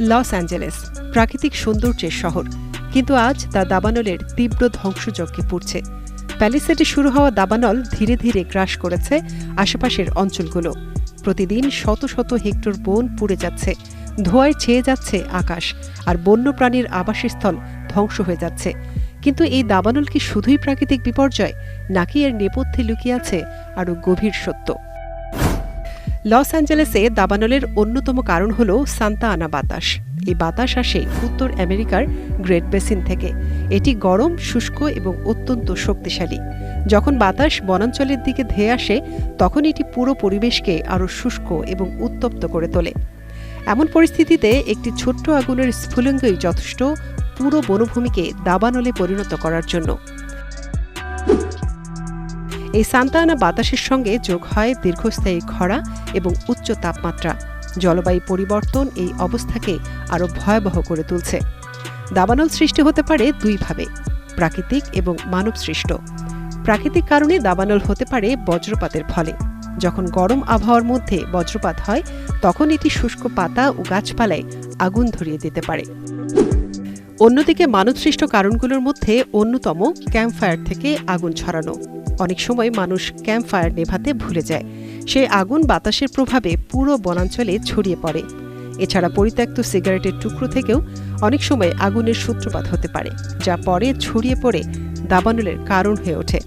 Los Angeles, প্রাকৃতিক সৌন্দর্যের শহর। কিন্তু আজ তা দাবানলের তীব্র ধ্বংসযজ্ঞে পুড়ছে। প্যালিসেডে শুরু হওয়া দাবানল ধীরে ধীরে গ্রাস করেছে আশেপাশের অঞ্চলগুলো। প্রতিদিন শত শত হেক্টর বন পুড়ে যাচ্ছে, ধোঁয়ায় ছেয়ে যাচ্ছে আকাশ, আর বন্যপ্রাণীর আবাসস্থল ধ্বংস হয়ে যাচ্ছে। কিন্তু এই দাবানল কি শুধুই প্রাকৃতিক বিপর্যয়, নাকি এর নেপথ্যে লুকিয়ে আছে আরও গভীর সত্য? লস অ্যাঞ্জেলেসে দাবানলের অন্যতম কারণ হল সান্তা আনা বাতাস। এই বাতাস আসে উত্তর আমেরিকার গ্রেট বেসিন থেকে। এটি গরম, শুষ্ক এবং অত্যন্ত শক্তিশালী। যখন বাতাস বনাঞ্চলের দিকে ধেয়ে আসে, তখন এটি পুরো পরিবেশকে আরও শুষ্ক এবং উত্তপ্ত করে তোলে। এমন পরিস্থিতিতে একটি ছোট্ট আগুনের স্ফুলিঙ্গই যথেষ্ট পুরো বনভূমিকে দাবানলে পরিণত করার জন্য। এই সান্তানা বাতাসের সঙ্গে যোগ হয় দীর্ঘস্থায়ী খরা এবং উচ্চ তাপমাত্রা। জলবায়ু পরিবর্তন এই অবস্থাকে আরও ভয়াবহ করে তুলছে। দাবানল সৃষ্টি হতে পারে দুইভাবে প্রাকৃতিক এবং মানব সৃষ্ট। প্রাকৃতিক কারণে দাবানল হতে পারে বজ্রপাতের ফলে। যখন গরম আবহাওয়ার মধ্যে বজ্রপাত হয়, তখন এটি শুষ্ক পাতা ও গাছপালায় আগুন ধরিয়ে দিতে পারে। অন্যদিকে মানবসৃষ্ট কারণগুলোর মধ্যে অন্যতম ক্যাম্পফায়ার থেকে আগুন ছড়ানো। অনেক সময় মানুষ ক্যাম্পফায়ার নেভাতে ভুলে যায়। সেই আগুন বাতাসের প্রভাবে পুরো বনাঞ্চলে ছড়িয়ে পড়ে। এছাড়া পরিত্যক্ত সিগারেটের টুকরো থেকেও অনেক সময় আগুনের সূত্রপাত হতে পারে, যা পরে ছড়িয়ে পড়ে দাবানলের কারণ হয়ে ওঠে।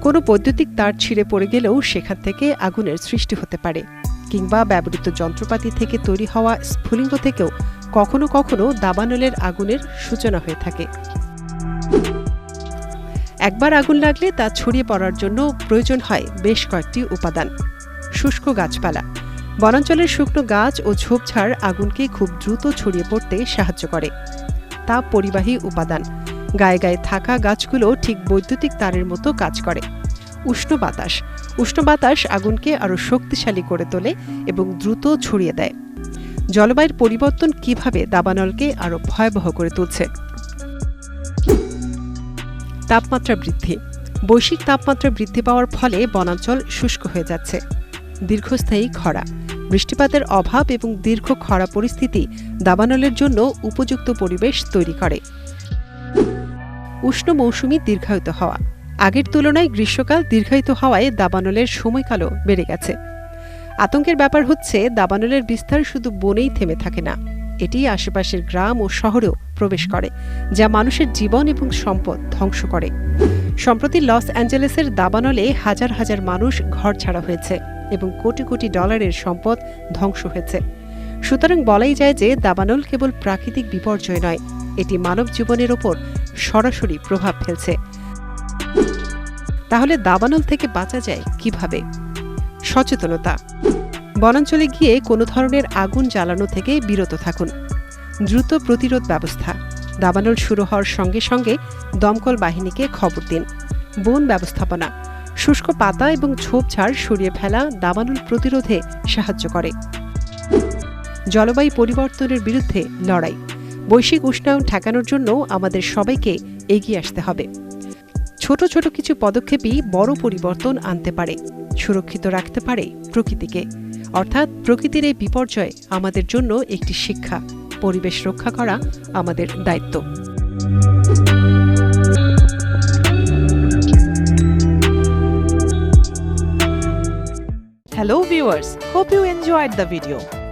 কোনো বৈদ্যুতিক তার ছিঁড়ে পড়ে গেলেও সেখান থেকে আগুনের সৃষ্টি হতে পারে, কিংবা ব্যবহৃত যন্ত্রপাতি থেকে তৈরি হওয়া স্ফুলিঙ্গ থেকেও কখনো কখনো দাবানলের আগুনের সূচনা হয়ে থাকে। একবার আগুন লাগলে তা ছড়িয়ে পড়ার জন্য প্রয়োজন হয় বেশ কয়েকটি উপাদান। শুষ্ক গাছপালা। বনাঞ্চলের শুকনো গাছ ও ঝোপঝাড় আগুনকে খুব দ্রুত ছড়িয়ে পড়তে সাহায্য করে। তাপ পরিবাহী উপাদান। গায়ে গায়ে থাকা গাছগুলো ঠিক বৈদ্যুতিক তারের মতো কাজ করে। উষ্ণ বাতাস। উষ্ণ বাতাস আগুনকে আরও শক্তিশালী করে তোলে এবং দ্রুত ছড়িয়ে দেয়। জলবায়ুর পরিবর্তন কীভাবে দাবানলকে আরও ভয়াবহ করে তুলছে? তাপমাত্রা বৃদ্ধি। বৈশ্বিক তাপমাত্রা বৃদ্ধি পাওয়ার ফলে বনাঞ্চল শুষ্ক হয়ে যাচ্ছে। দীর্ঘস্থায়ী খরা, বৃষ্টিপাতের অভাব এবং দীর্ঘ খরা পরিস্থিতি দাবানলের জন্য উপযুক্ত পরিবেশ তৈরি করে। উষ্ণ মৌসুমি দীর্ঘায়িত হওয়া। আগের তুলনায় গ্রীষ্মকাল দীর্ঘায়িত হওয়ায় দাবানলের সময়কালও বেড়ে গেছে। আতঙ্কের ব্যাপার হচ্ছে, দাবানলের বিস্তার শুধু বনেই থেমে থাকে না। এটি আশেপাশের গ্রাম ও শহরেও প্রবেশ করে, যা মানুষের জীবন এবং সম্পদ ধ্বংস করে। সম্প্রতি লস অ্যাঞ্জেলেসের দাবানলে হাজার হাজার মানুষ ঘর ছাড়া হয়েছে এবং কোটি কোটি ডলারের সম্পদ ধ্বংস হয়েছে। সুতরাং বলাই যায় যে দাবানল কেবল প্রাকৃতিক বিপর্যয় নয়, এটি মানব জীবনের ওপর সরাসরি প্রভাব ফেলছে। তাহলে দাবানল থেকে বাঁচা যায় কীভাবে? সচেতনতা। বনাঞ্চলে গিয়ে কোনো ধরনের আগুন জ্বালানো থেকে বিরত থাকুন। দ্রুত প্রতিরোধ ব্যবস্থা। দাবানল শুরু হওয়ার সঙ্গে সঙ্গে দমকল বাহিনীকে খবর দিন। বন ব্যবস্থাপনা। শুষ্ক পাতা এবং ঝোপঝাড় সরিয়ে ফেলা দাবানল প্রতিরোধে সাহায্য করে। জলবায়ু পরিবর্তনের বিরুদ্ধে লড়াই। বৈশ্বিক উষ্ণায়ন ঠেকানোর জন্য আমাদের সবাইকে এগিয়ে আসতে হবে। ছোট ছোট কিছু পদক্ষেপই বড় পরিবর্তন আনতে পারে, সুরক্ষিত রাখতে পারে প্রকৃতিকে। অর্থাৎ প্রকৃতির এই বিপর্যয় আমাদের জন্য একটি শিক্ষা। পরিবেশ রক্ষা করা আমাদের দায়িত্ব। Hello viewers hope you enjoyed the video